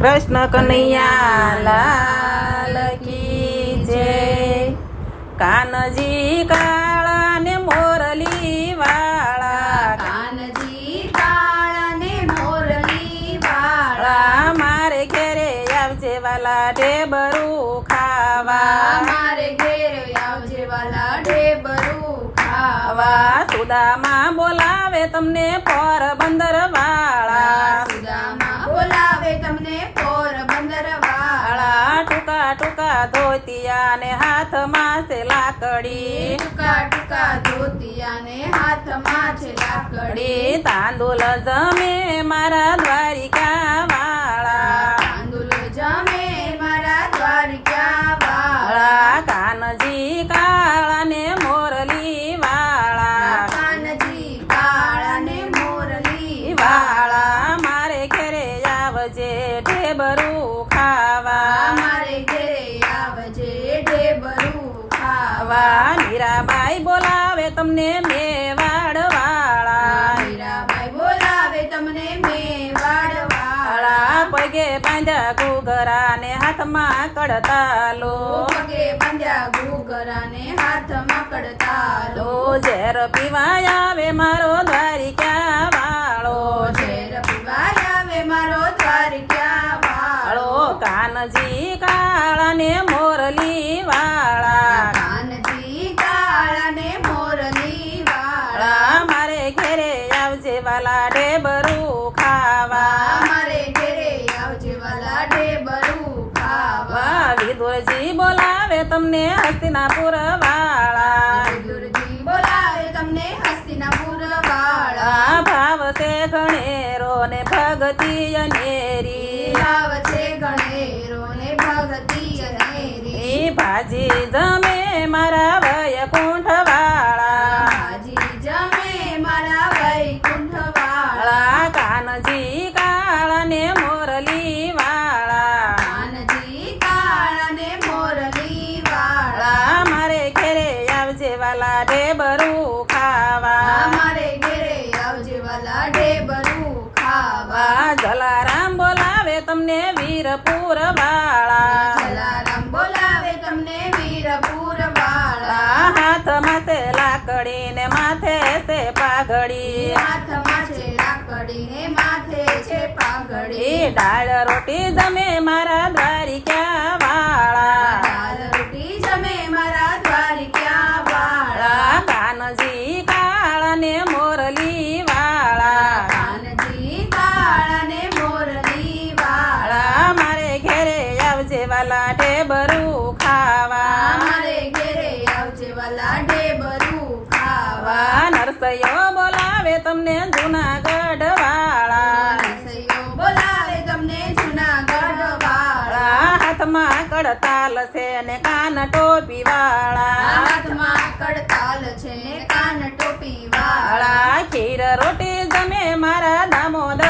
કૃષ્ણ કનૈયા લાલ કી જય. કાનજી કાળા ને મોરલી વાળા કાનજી કાળા ને મોરલી વાળા મારે ઘેરે આવજે વાલા ઢેબરું ખાવા. મારે ઘેરે આવજે વાલા ઢેબરું ખાવા. સુદામાં બોલાવે તમને પર વાળા ધોતિયા ને હાથમાં છે લાકડી. ટૂંકા ટૂંકા ધોતિયા ને હાથમાં છે લાકડી. કડી તાંદુલ જમે ખાવા મીરાબાઈ બોલાવે તમને મેવાડ વાળા. મીરાબાઈ બોલાવે તમને મેવાડ વાળા. પગે બાંધ્યા ઘૂઘરા ને હાથમાં કડતાલો. પગે બાંધ્યા ઘૂઘરા ને હાથમાં કડતાલો. લો ઝેર પીવા આવે મારો દ્વારિકા વાળો. ઝેર પીવા આવે મારો દ્વારિકા વાળો. કાનજી કાળા ને મોરલી વાળા. ખાવા. વિદુરજી બોલાવે તમને હસ્તિનાપુર વાળા. દુર્જી બોલાવે તમને હસ્તિનાપુર વાળા. ભાવ છે ઘણેરો ને ભગતિ અનેરી. વાલા ઢેબરું ખાવા. મારે ઘેરે આવજે વાલા ઢેબરું ખાવા. જલારામ બોલાવે તમને વીરપુર વાળા જલારામ બોલાવે તમને વીરપુર વાળા હાથ માથે લાકડી ને માથે છે પાઘડી. હાથમાં છે લાકડી ને માથે છે પાઘડી. ડાળ દાળ રોટી જમે મારા નરસૈયો બોલાવે તમને જુનાગઢ વાળા. બોલાવે તમને જુનાગઢ વાળા. હાથમાં કડતાલ છે ને કાન ટોપી વાળા. હાથમાં કડતાલ છે ને કાન ટોપી વાળા. વાળા ખીર રોટી જમે મારા દામોદર